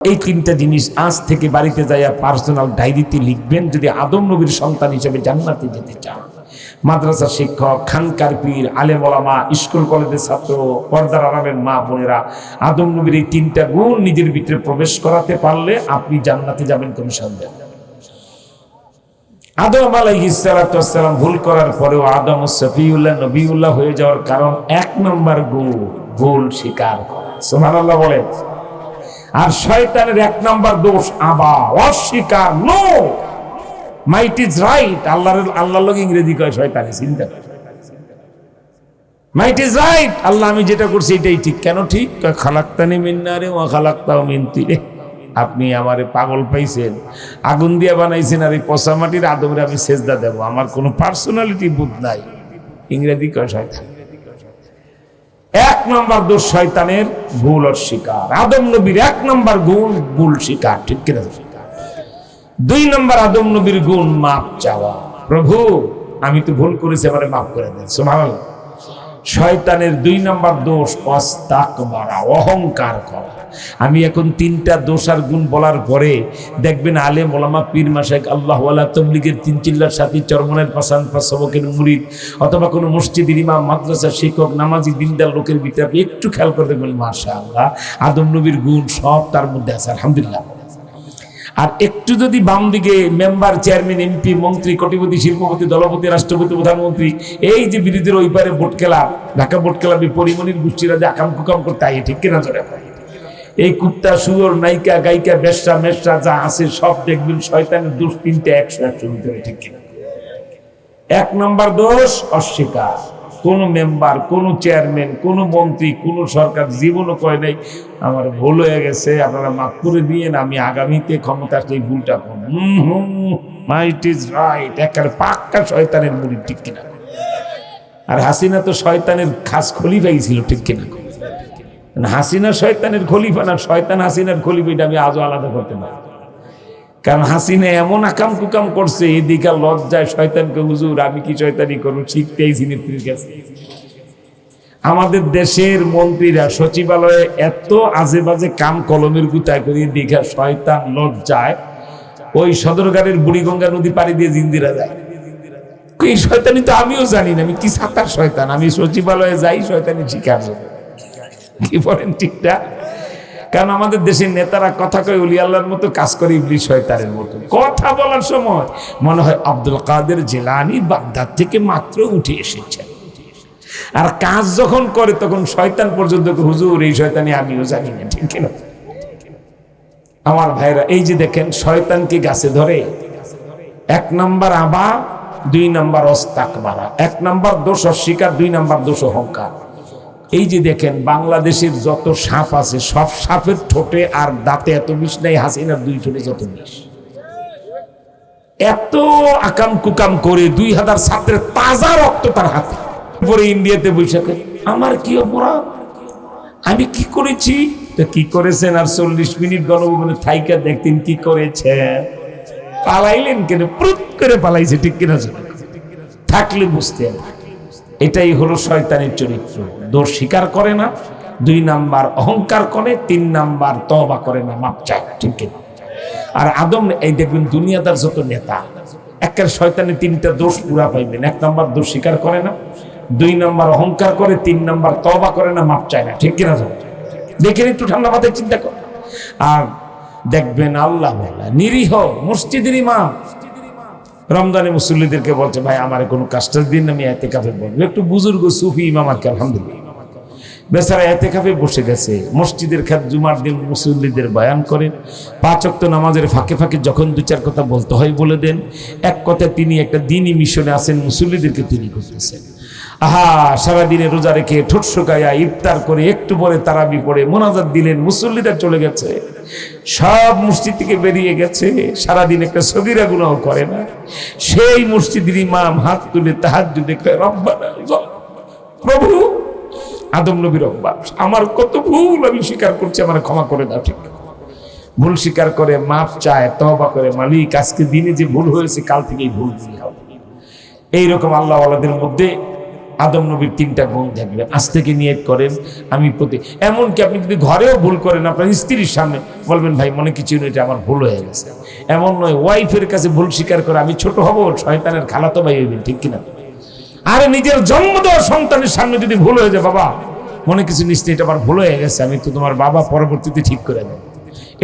এই তিনটা জিনিস আজ থেকে বাড়িতে যাইয়া পার্সোনাল ডায়েরিতে লিখবেন, যদি আদম নবীর সন্তান হিসেবে জান্নাতে যেতে চান মাদ্রাসা শিক্ষক, খানকার পীর, আলেম স্কুল কলেজের ছাত্র, পর্দার আরামের মা বোনেরা, আদম নবীর এই তিনটা গুণ নিজের ভিতরে প্রবেশ করাতে পারলে আপনি জান্নাতে যাবেন কোনো সন্দেহ। আদম আলাইহিসালাম ভুল করার পরেও আদম সফিউল্লাহ, নবীউল্লাহ হয়ে যাওয়ার কারণ এক নম্বর গুণ, ভুল স্বীকার করা সুবহানাল্লাহ বলে আর শয়তানের এক নাম্বার দোষ আবা, অস্বীকার, নো। মাইট ইজ রাইট আল্লাহর আল্লাহর লোক ইংরেজি কয়, শয়তানে, চিন্তা মাইট ইজ রাইট আল্লাহ, আমি যেটা করছি এটাই ঠিক। কেন ঠিক? খালাক্তানি মিন্নারে ও খালাক্তাও মিনতি রে। আপনি আমারে পাগল পাইছেন। আগুন দিয়ে বানাইছেন আর এই পচা মাটির আদমরে আমি সেজদা দেব। আমার কোনো পার্সোনালিটি বুধ নাই। ইংরেজি কয়, শয়তান। এক নম্বর দোষ শয়তানের ভুল আর শিকার। আদম নবীর এক নম্বর গুণ ভুল শিকার, ঠিক কিনা? দুই নম্বর আদম নবীর গুণ মাপ চাওয়া। প্রভু, আমি তো ভুল করেছি এবারে মাফ করে দেন। সোমাল শয়তানের দুই নম্বর দোষ অস্তাক মারা অহংকার করা। আমি এখন তিনটা দোষ আর গুণ বলার পরে দেখবেন আলে মোলামা পীর মাসেক আল্লাহ তবলিগের তিন চিল্লার সাথী চরমনের পাশান সবকের মুরিদ অথবা কোনো মসজিদের ইমাম, মাদ্রাসা শিক্ষক, নামাজি, দিনদার লোকের ভিতরে একটু খেয়াল করে দেখবেন মাশা আল্লাহ আদম নবীর গুণ সব তার মধ্যে আছে, আলহামদুলিল্লাহ। আর একটু যদি বাম দিকে মেম্বার চেয়ারম্যান, এমপি, মন্ত্রী, কোটিপতি, শিল্পপতি, দলপতি, রাষ্ট্রপতি, প্রধানমন্ত্রী, এই যে বিরোধীর ওই পারে ভোট খেলা, ঢাকা ভোট খেলা পরিমণির গোষ্ঠীরা যে আকাম কুকাম করতে আই ঠিক কিনা ধরে এই কুত্তা সুয়র নায়িকা, গায়িকা বেশা মেশা যা আছে সব দেখবেন শয়তানের দোষ তিনটে, একশো একশো ভিতরে, ঠিক কিনা? এক নম্বর দোষ অস্বীকার। কোন মেম্বার, কোনো চেয়ারম্যান, কোন মন্ত্রী, কোন সরকার জীবনও কয় নাই, আমার ভুল হয়ে গেছে, আপনারা মাফ করে দিয়েন, আমি আগামীতে ক্ষমতা এই ভুলটা করব। মাইট ইজ রাইট একেবারে পাক্কা শয়তানের মুড়ি, ঠিক কিনা? আর হাসিনা তো শয়তানের খাস খলিফাই ছিল, ঠিক কিনা? হাসিনা শয়তানের খলিফা না, শয়তান হাসিনার খলিফা এটা আমি আজও আলাদা করতে পারি। কারণ হাসিনা এমন আকাম কুকাম করছে, এদিকে লজ্জায় শয়তানকে হুজুর, আমি কি শয়তানি করব? শিখতেইছি নেত্রীর কাছে আমাদের দেশের মন্ত্রীরা সচিবালয়ে এত আজে বাজে কাম কলমের গুতায় করিয়ে দীঘা শয়তান লজ্জায় ওই সদরগাড়ির বুড়িগঙ্গা নদী পাড়ি দিয়ে জিন্দিরা যায়। এই শয়তানি তো আমিও জানি না, আমি কি সাঁতার শয়তান? আমি সচিবালয়ে যাই, শয়তানি হব। কি বলেন ঠিকটা কারণ আমাদের দেশের নেতারা কথা কয় উলি আল্লাহর মতো কাজ করে ইবলিশ শয়তানের মতো। কথা বলার সময় মনে হয় আব্দুল কাদের জেলানি বাগদাদ থেকে মাত্র উঠে এসেছেন আর কাজ যখন করে তখন শয়তান পর্যন্ত হুজুর, এই শয়তানি আমিও জানি না, ঠিক কিনা? আমার ভাইরা, এই যে দেখেন শয়তানকে গাছে ধরে? এক নাম্বার আবা, দুই নাম্বার অস্তাক মারা এক নাম্বার দোষ অস্বীকার, দুই নাম্বার দোষ অহংকার। এই যে দেখেন, বাংলাদেশের যত সাপ আছে, সব সাপের ঠোঁটে আর দাঁতে এত বিষ নাই, হাসিনার দুই ঠোঁটে যত বিষ। এত আকাম কুকাম করে দুই হাজার ছাত্রের তাজা রক্ত তার হাতে। পরে ইন্ডিয়াতে বৈশাখে, আমার কি অপরাধ? আমি কি করেছি? তো কি করেছেন আর চল্লিশ মিনিট গণভবনে থাইকা দেখতেন কি করেছে পালাইলেন কেন? প্রুত করে পালাইছে, ঠিক কিনা থাকলে বুঝতেন। এটাই হলো শয়তানের চরিত্র। দোষ স্বীকার করে না, দুই নাম্বার অহংকার করে, তিন নাম্বার তবা করে না, মাপ চায়, ঠিক আর আদম, এই দেখবেন দুনিয়াদার যত নেতা, একের শয়তানের তিনটা দোষ পুরা পাইবেন। এক নাম্বার দোষ স্বীকার করে না, দুই নাম্বার অহংকার করে, তিন নাম্বার তবা করে না, মাপ চায় না, ঠিক কিনা দেখেন একটু ঠান্ডা মাথায় চিন্তা কর। আর দেখবেন আল্লাহ নিরীহ মসজিদের ইমাম রমজানে মুসল্লিদেরকে বলছে, ভাই, আমার কোনো কাজটার দিন আমি এতে কাপে বলব একটু বুজুর্গ সুফি ইমাম আর কি আলহামদুলিল্লাহ। বেচারা এতে কাপে বসে গেছে, মসজিদের খাত জুমার দিন মুসল্লিদের বয়ান করেন পাঁচ অক্ত নামাজের ফাঁকে ফাঁকে যখন দু চার কথা বলতে হয় বলে দেন, এক কথায় তিনি একটা দিনই মিশনে আসেন মুসল্লিদেরকে তিনি করতেছেন আহা, সারাদিনে রোজা রেখে ঠোঁট শুকাইয়া ইফতার করে একটু পরে তারাবি পড়ে মোনাজাত দিলেন মুসল্লিরা চলে গেছে। সব মসজিদ থেকে বেরিয়ে গেছে। সারাদিন একটা সগিরা গুনাহ করে না। সেই মসজিদের ইমাম হাত তুলে তাহার যদি প্রভু, আদম নবীর অভ্যাস আমার কত ভুল আমি স্বীকার করছি, আমার ক্ষমা করে দাও, ঠিক ভুল স্বীকার করে মাপ চায় তবা করে, মালিক, আজকে দিনে যে ভুল হয়েছে, কাল থেকে এই ভুল হবে এইরকম আল্লাহ আল্লাহদের মধ্যে আদম নবীর তিনটা গুণ দেখবেন। আজ থেকে নিয়ত করেন, আমি প্রতি এমনকি আপনি যদি ঘরেও ভুল করেন, আপনার স্ত্রীর সামনে বলবেন, ভাই, মনে কিছু এটা আমার ভুল হয়ে গেছে। এমন নয় ওয়াইফের কাছে ভুল স্বীকার করে, আমি ছোট হব, শয়তানের খালাতো ভাই হইবেন ঠিক কিনা? আরে নিজের জন্ম দেওয়া সন্তানের সামনে যদি ভুল হয়ে যায়, বাবা, মনে কিছু নিশ্চয়ই এটা আমার ভুল হয়ে গেছে, আমি তো তোমার বাবা পরবর্তীতে ঠিক করে দেব।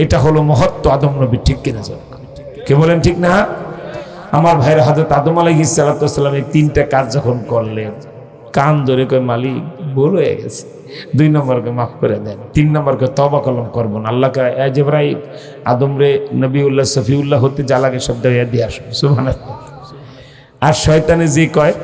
এটা হলো মহত্ব আদম নবী ঠিক কিনা কে বলেন ঠিক না? আমার ভাইয়ের হাজরত আদম আলাই সালাতাম এই তিনটা কাজ যখন করলেন কান ধরে কয়, মালিক, ভুল হয়ে গেছে। দুই নম্বরকে মাফ করে দেন। তিন নম্বরকে তবা কলম করব না। আল্লাহকে এজ ইব্রাহিম আদম রে নবীউল্লাহ, সফিউল্লাহ হতে যা লাগে সব দেওয়া দিয়ে আসুন সুবহানাল্লাহ। আর শয়তানে যে কয়,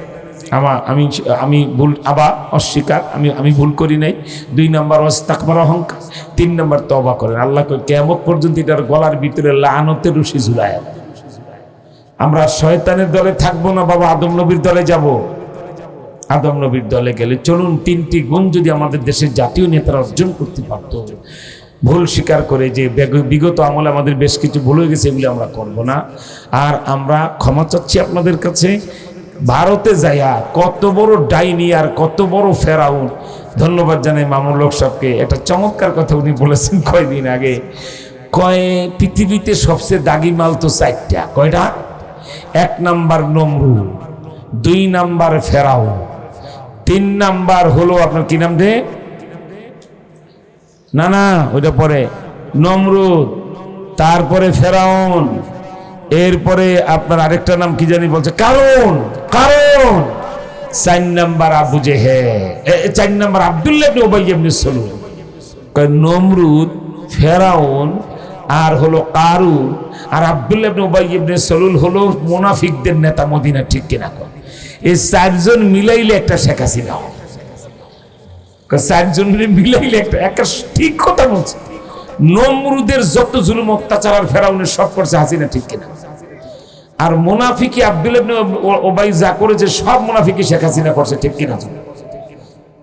আমা আমি আমি ভুল, আবার অস্বীকার, আমি আমি ভুল করি নাই। দুই নম্বর অস্তাকবার অহংকার তিন নম্বর তবা করেন। আল্লাহ কেমন পর্যন্ত এটার গলার ভিতরে লানতের রুশি ঝুলায়। আমরা শয়তানের দলে থাকব না, বাবা, আদম নবীর দলে যাব। আদম নবীর দলে গেলে চলুন তিনটি গুণ যদি আমাদের দেশের জাতীয় নেতারা অর্জন করতে পারতো। ভুল স্বীকার করে যে বিগত আমলে আমাদের বেশ কিছু ভুল হয়ে গেছে এগুলি আমরা করব না। আর আমরা ক্ষমা চাচ্ছি আপনাদের কাছে। ভারতে যাইয়া কত বড় ডাইনি আর কত বড় ফেরাউন। ধন্যবাদ জানাই মামুল লোক একটা চমৎকার কথা উনি বলেছেন কয়দিন আগে। কয়ে, পৃথিবীতে সবচেয়ে দাগি মাল তো চারটা। কয়টা? এক নাম্বার নমরু দুই নাম্বার ফেরাউন তিন নাম্বার হলো আপনার কি নাম রে? না না ওইটা পরে। নমরুদ তারপরে ফেরাউন এরপরে আপনার আরেকটা নাম কি জানি বলছে? কারণ কারণ চার নাম্বার আবু এ, চার নাম্বার আবদুল্লাহ নমরুদ ফেরাউন আর হলো কারুন আর আবদুল্লাহ সলুল হলো মুনাফিকদের নেতা মদিনা ঠিক কিনা কর এই চারজন মিলাইলে একটা শেখ হাসিনা। চারজন মিলাইলে একটা একটা ঠিক কথা বলছে। নমরুদের যত জুলুম, অত্যাচার আর সব করছে হাসিনা, ঠিক কিনা? আর মোনাফিকি আব্দুল ওবাই যা করেছে, সব মোনাফিকি শেখ হাসিনা করছে, ঠিক কিনা?